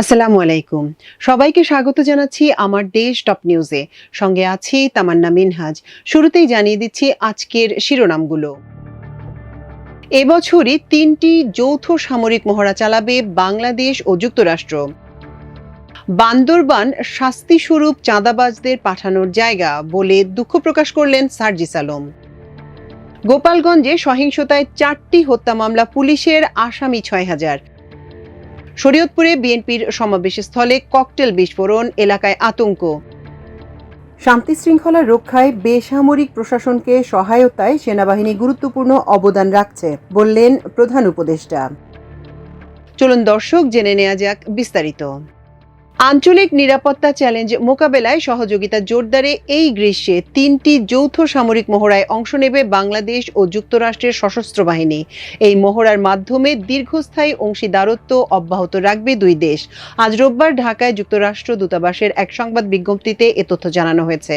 আসসালামু আলাইকুম। সবাইকে স্বাগত জানাচ্ছি আমার দেশ টপ নিউজে। সঙ্গে আছি তামান্না মিনহাজ। শুরুতেই জানিয়ে দিচ্ছি আজকের শিরোনামগুলো। এবছরই তিনটি যৌথ সামরিক মহড়া চালাবে বাংলাদেশ ও যুক্তরাষ্ট্র। বান্দরবান শাস্তিস্বরূপ চাঁদাবাজদের পাঠানোর জায়গা বলে দুঃখ প্রকাশ করলেন সার্জিস আলম। গোপালগঞ্জে সহিংসতায় চারটি হত্যা মামলা পুলিশের আসামি ছয় হাজার। শরীয়তপুরে বিএনপির সমাবেশ স্থলে ককটেল বিস্ফোরণ এলাকায় আতঙ্ক। শান্তি শৃঙ্খলা রক্ষায় বেসামরিক প্রশাসনকে সহায়তায় সেনাবাহিনী গুরুত্বপূর্ণ অবদান রাখছে বললেন প্রধান উপদেষ্টা। চলুন দর্শক জেনে নেওয়া যাক বিস্তারিত। আঞ্চলিক নিরাপত্তা চ্যালেঞ্জ মোকাবেলায় সহযোগিতা জোরদারে এই গ্রীষ্মে তিনটি যৌথ সামরিক মহড়ায় অংশ নেবে বাংলাদেশ ও যুক্তরাষ্ট্রের সশস্ত্র বাহিনী। এই মহড়ার মাধ্যমে দীর্ঘস্থায়ী অংশীদারত্ব অব্যাহত রাখবে দুই দেশ। আজ রোববার ঢাকায় যুক্তরাষ্ট্র দূতাবাসের এক সংবাদ বিজ্ঞপ্তিতে এ তথ্য জানানো হয়েছে।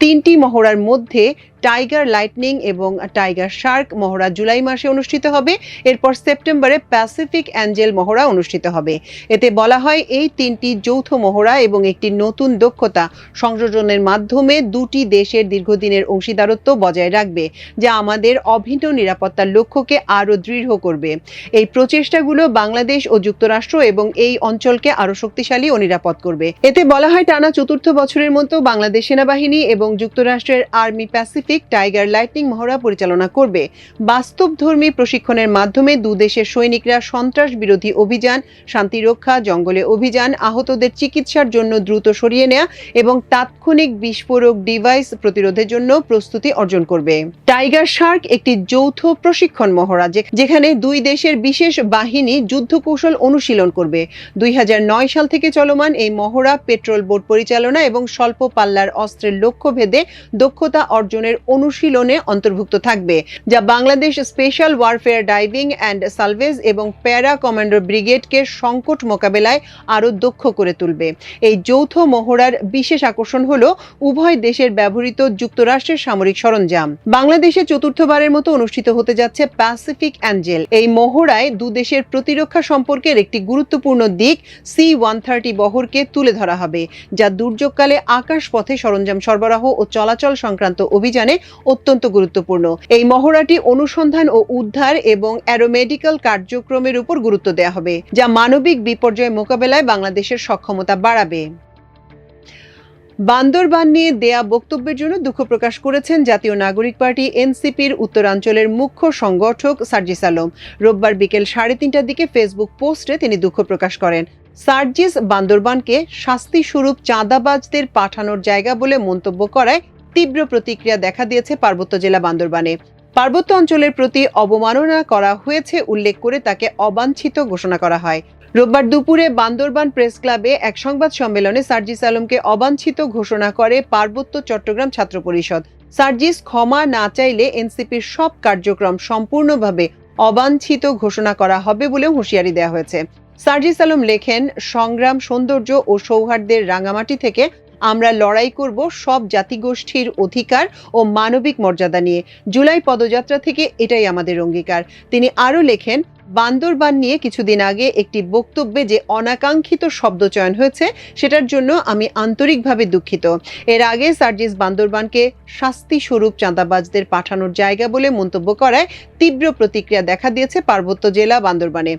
তিনটি মহড়ার মধ্যে টাইগার লাইটনিং এবং টাইগার শার্ক মহড়া জুলাই মাসে অনুষ্ঠিত হবে। এরপর সেপ্টেম্বরে প্যাসিফিক অ্যাঞ্জেল মহড়া অনুষ্ঠিত হবে। এতে বলা হয়, এই তিনটি যৌথ মহড়া এবং একটি নতুন দক্ষতা সংযোজনের মাধ্যমে দুটি দেশের দীর্ঘদিনের অংশীদারত্ব বজায় রাখবে, যা আমাদের অভিন্ন নিরাপত্তার লক্ষ্যকে আরও দৃঢ় করবে। এই প্রচেষ্টাগুলো বাংলাদেশ ও যুক্তরাষ্ট্র এবং এই অঞ্চলকে আরও শক্তিশালী ও নিরাপদ করবে। এতে বলা হয়, টানা চতুর্থ বছরের মতো বাংলাদেশ সেনাবাহিনী এবং যুক্তরাষ্ট্রের আর্মি প্যাসিফিক টাইগার লাইটনিং মহড়া পরিচালনা করবে। বাস্তবধর্মী প্রশিক্ষণের মাধ্যমে দুদেশের সৈনিকরা সন্ত্রাস বিরোধী অভিযান, শান্তি রক্ষা, জঙ্গলে অভিযান, আহতদের চিকিৎসার জন্য দ্রুত সরিয়ে নেওয়া এবং তাৎক্ষণিক বিস্ফোরক ডিভাইস প্রতিরোধের জন্য প্রস্তুতি অর্জন করবে। টাইগার শার্ক একটি যৌথ প্রশিক্ষণ মহড়া যেখানে দুই দেশের বিশেষ বাহিনী যুদ্ধ কৌশল অনুশীলন করবে। দুই হাজার নয় সাল থেকে চলমান এই মহড়া পেট্রোল বোট পরিচালনা এবং স্বল্প পাল্লার অস্ত্রের লক্ষ্য ভেদে দক্ষতা অর্জনের অনুশীলনে অন্তর্ভুক্ত থাকবে, যা Bangladesh special warfare diving and salvage এবং প্যারা কমান্ডো ব্রিগেডকে সংকট মোকাবেলায় আরও দক্ষ করে তুলবে। এই যৌথ মহড়ার বিশেষ আকর্ষণ হলো উভয় দেশের ব্যবহৃত যুক্তরাষ্ট্রের সামরিক সরঞ্জাম। বাংলাদেশে চতুর্থবারের মতো অনুষ্ঠিত হতে যাচ্ছে প্যাসিফিক অ্যাঞ্জেল এই মহড়ায় দুদেশের প্রতিরক্ষা সম্পর্কের একটি গুরুত্বপূর্ণ দিক সি ওয়ান থার্টি বহরকে তুলে ধরা হবে, যা দুর্যোগকালে আকাশপথে সরঞ্জাম সরবরাহ ও চলাচল সংক্রান্ত অভিযানে অত্যন্ত গুরুত্বপূর্ণ। এই মহড়াটি অনুসন্ধান ও উদ্ধার এবং অ্যারোমেডিক্যাল কার্যক্রমের উপর গুরুত্ব দেওয়া হবে, যা মানবিক বিপর্যয় মোকাবেলায় বাংলাদেশের সক্ষমতা বাড়াবে। বান্দরবান নিয়ে দেয়া বক্তব্যের জন্য দুঃখ প্রকাশ করেছেন জাতীয় নাগরিক পার্টি এনসিপির উত্তরাঞ্চলের মুখ্য সংগঠক সার্জিস আলম। রোববার বিকেল সাড়ে তিনটার দিকে ফেসবুক পোস্টে তিনি দুঃখ প্রকাশ করেন। সার্জিস বান্দরবানকে শাস্তি স্বরূপ চাঁদাবাজদের পাঠানোর জায়গা বলে মন্তব্য করায় তীব্র প্রতিক্রিয়া দেখা দিয়েছে পার্বত্য জেলা বান্দরবানে। পার্বত্য অঞ্চলের প্রতি অবমাননা করা হয়েছে উল্লেখ করে তাকে অবাঞ্ছিত ঘোষণা করা হয়। রোববার দুপুরে বান্দরবান প্রেস ক্লাবে এক সংবাদ সম্মেলনে সার্জিস আলমকে অবাঞ্ছিত ঘোষণা করে পার্বত্য চট্টগ্রাম ছাত্র পরিষদ। সার্জিস ক্ষমা না চাইলে এনসিপির সব কার্যক্রম সম্পূর্ণভাবে অবাঞ্ছিত ঘোষণা করা হবে বলেও হুঁশিয়ারি দেওয়া হয়েছে। সার্জিস আলম লেখেন, সংগ্রাম, সৌন্দর্য ও সৌহার্দ্যের রাঙামাটি থেকে আমরা লড়াই করব সব জাতিগোষ্ঠীর অধিকার ও মানবিক মর্যাদা নিয়ে। জুলাই পদযাত্রা থেকে এটাই আমাদের অঙ্গীকার। তিনি আরও লেখেন, বান্দরবান নিয়ে কিছুদিন আগে একটি বক্তব্যে যে অনাকাঙ্ক্ষিত শব্দ চয়ন হয়েছে, সেটার জন্য আমি আন্তরিকভাবে দুঃখিত। এর আগে সার্জিস বান্দরবানকে শাস্তি স্বরূপ চাঁদাবাজদের পাঠানোর জায়গা বলে মন্তব্য করায় তীব্র প্রতিক্রিয়া দেখা দিয়েছে পার্বত্য জেলা বান্দরবানে।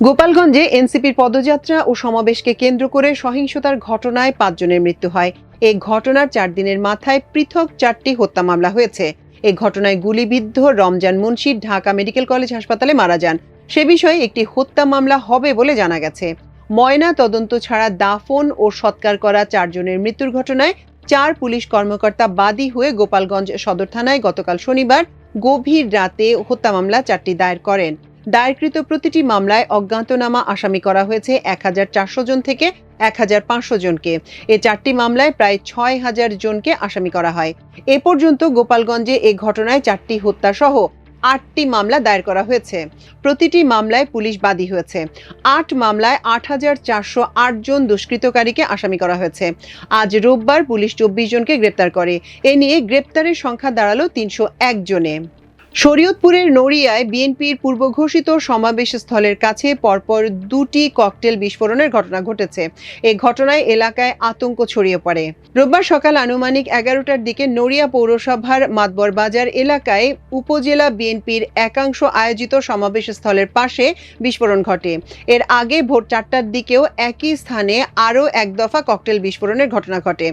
গোপালগঞ্জে এনসিপির পদযাত্রা ও সমাবেশকে কেন্দ্র করে সহিংসতার ঘটনায় পাঁচজনের মৃত্যু হয়। এই ঘটনার চার দিনের মাথায় পৃথক চারটি হত্যা মামলা হয়েছে। এই ঘটনায় গুলিবিদ্ধ রমজান মুন্সি ঢাকা মেডিকেল কলেজ হাসপাতালে মারা যান। সে বিষয়ে একটি হত্যা মামলা হবে বলে জানা গেছে। ময়না তদন্ত ছাড়া দাফন ও সৎকার করা চারজনের মৃত্যুর ঘটনায় চার পুলিশ কর্মকর্তা বাদী হয়ে গোপালগঞ্জ সদর থানায় গতকাল শনিবার গভীর রাতে হত্যা মামলা চারটি দায়ের করেন। দায়েরকৃত প্রতিটি মামলায় অজ্ঞাতনামা আসামি করা হয়েছে এক হাজার চারশো জন থেকে এক হাজার পাঁচশো জনকে। এ চারটি মামলায় প্রায় ছয় হাজার জনকে আসামি করা হয়। এ পর্যন্ত গোপালগঞ্জে এ ঘটনায় চারটি হত্যা সহ আটটি মামলা দায়ের করা হয়েছে। প্রতিটি মামলায় পুলিশ বাদী হয়েছে। আট মামলায় আট হাজার চারশো আট জন দুষ্কৃতকারীকে আসামি করা হয়েছে। আজ রোববার পুলিশ চব্বিশ জনকে গ্রেপ্তার করে। এ নিয়ে গ্রেপ্তারের সংখ্যা দাঁড়াল তিনশো এক জনে। শরীয়তপুরের নড়িয়ায় বিএনপির পূর্বঘোষিত সমাবেশ স্থলের কাছে পরপর দুটি ককটেল বিস্ফোরণের ঘটনা ঘটেছে। এই ঘটনায় এলাকায় আতঙ্ক ছড়িয়ে পড়ে। রোববার সকাল আনুমানিক এগারোটার দিকে নড়িয়া পৌরসভার মাতবর বাজার এলাকায় উপজেলা বিএনপির একাংশ আয়োজিত সমাবেশ স্থলের পাশে বিস্ফোরণ ঘটে। এর আগে ভোর চারটার দিকেও একই স্থানে আরও এক দফা ককটেল বিস্ফোরণের ঘটনা ঘটে।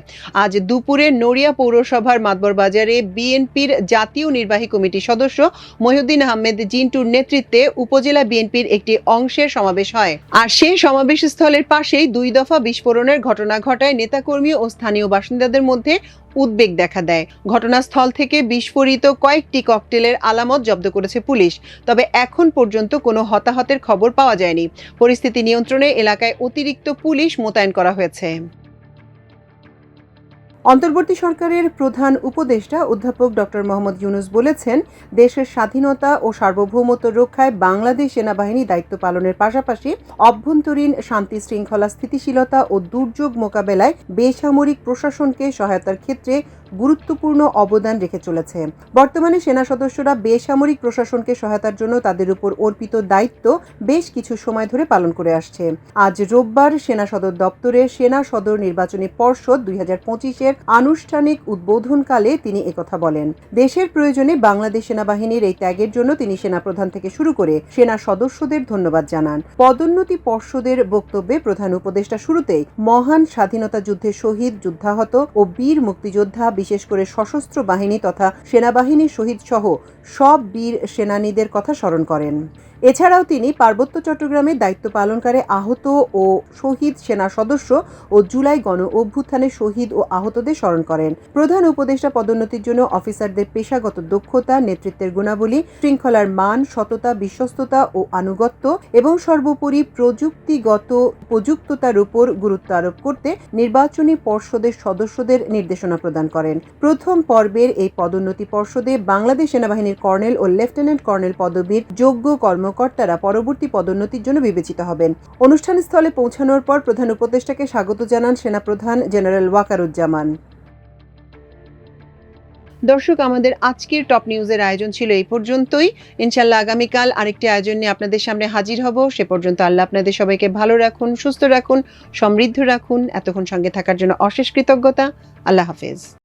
আজ দুপুরে নড়িয়া পৌরসভার মাতবর বাজারে বিএনপির জাতীয় নির্বাহী কমিটির সদস্য মহিউদ্দিন আহমেদ জিন্টুর নেতৃত্বে উপজেলা বিএনপির একটি অংশের সমাবেশ হয়। আর সেই সমাবেশ স্থলের পাশেই দুই দফা বিস্ফোরণের ঘটনা ঘটায় নেতাকর্মী ও স্থানীয় বাসিন্দাদের মধ্যে উদ্বেগ দেখা দেয়। ঘটনাস্থল থেকে বিস্ফোরিত কয়েকটি ককটেলের আলামত জব্দ করেছে পুলিশ। তবে এখন পর্যন্ত কোনো হতাহতের খবর পাওয়া যায়নি। পরিস্থিতি নিয়ন্ত্রণে এলাকায় অতিরিক্ত পুলিশ মোতায়েন করা হয়েছে। অন্তর্বর্তী সরকারের প্রধান উপদেষ্টা অধ্যাপক ডক্টর মোহাম্মদ ইউনুস বলেছেন, দেশের স্বাধীনতা ও সার্বভৌমত্ব রক্ষায় বাংলাদেশ সেনাবাহিনী দায়িত্ব পালনের পাশাপাশি অভ্যন্তরীণ শান্তি শৃঙ্খলা স্থিতিশীলতা ও দুর্যোগ মোকাবেলায় বেসামরিক প্রশাসনকে সহায়তার ক্ষেত্রে গুরুত্বপূর্ণ অবদান রেখে চলেছে। বর্তমানে সেনা সদস্যরা বেসামরিক প্রশাসনকে সহায়তার জন্য তাদের উপর অর্পিত দায়িত্ব বেশ কিছু সময় ধরে পালন করে আসছে। আজ রোববার সেনা সদর দপ্তরে সেনা সদর নির্বাচনী পর্ষদ দুই হাজার পঁচিশের আনুষ্ঠানিক উদ্বোধনকালে তিনি একথা বলেন। দেশের প্রয়োজনে বাংলাদেশ সেনাবাহিনীর এই ত্যাগের জন্য তিনি সেনাপ্রধান থেকে শুরু করে সেনা সদস্যদের ধন্যবাদ জানান। পদোন্নতি পর্ষদের বক্তব্যে প্রধান উপদেষ্টা শুরুতেই মহান স্বাধীনতা যুদ্ধে শহীদ যুদ্ধাহত ও বীর মুক্তিযোদ্ধা বিশেষ করে সশস্ত্র বাহিনী তথা সেনাবাহিনীর শহীদ সহ সব বীর সেনানীদের কথা স্মরণ করেন। এছাড়াও তিনি পার্বত্য চট্টগ্রামে দায়িত্ব পালনকারে আহত ও শহীদ সেনা সদস্য ও জুলাই গণ অভ্যুত্থানে শহীদ ও আহতদের স্মরণ করেন। প্রধান উপদেষ্টা পদোন্নতির জন্য অফিসারদের পেশাগত দক্ষতা, নেতৃত্বের গুণাবলী, শৃঙ্খলার মান, সততা, বিশ্বস্ততা ও আনুগত্য এবং সর্বোপরি প্রযুক্তিগত উপযুক্ততার উপর গুরুত্ব আরোপ করতে নির্বাচনী পর্ষদের সদস্যদের নির্দেশনা প্রদান করেন। প্রথম পর্বের এই পদোন্নতি পর্ষদে বাংলাদেশ সেনাবাহিনীর কর্নেল ও লেফটেন্যান্ট কর্নেল পদবীর যোগ্য কর্মকর্তারা পরবর্তী পদোন্নতির জন্য বিবেচিত হবেন। অনুষ্ঠান স্থলে পৌঁছানোর পর প্রধান উপদেষ্টাকে স্বাগত জানান সেনাপ্রধান জেনারেল ওয়াকারুজ্জামান। দর্শক, আমাদের আজকের টপ নিউজের আয়োজন ছিল এই পর্যন্তই। ইনশাল্লাহ আগামীকাল আরেকটি আয়োজন নিয়ে আপনাদের সামনে হাজির হব। সে পর্যন্ত আল্লাহ আপনাদের সবাইকে ভালো রাখুন, সুস্থ রাখুন, সমৃদ্ধ রাখুন। এতক্ষণ সঙ্গে থাকার জন্য অশেষ কৃতজ্ঞতা। আল্লাহ হাফেজ।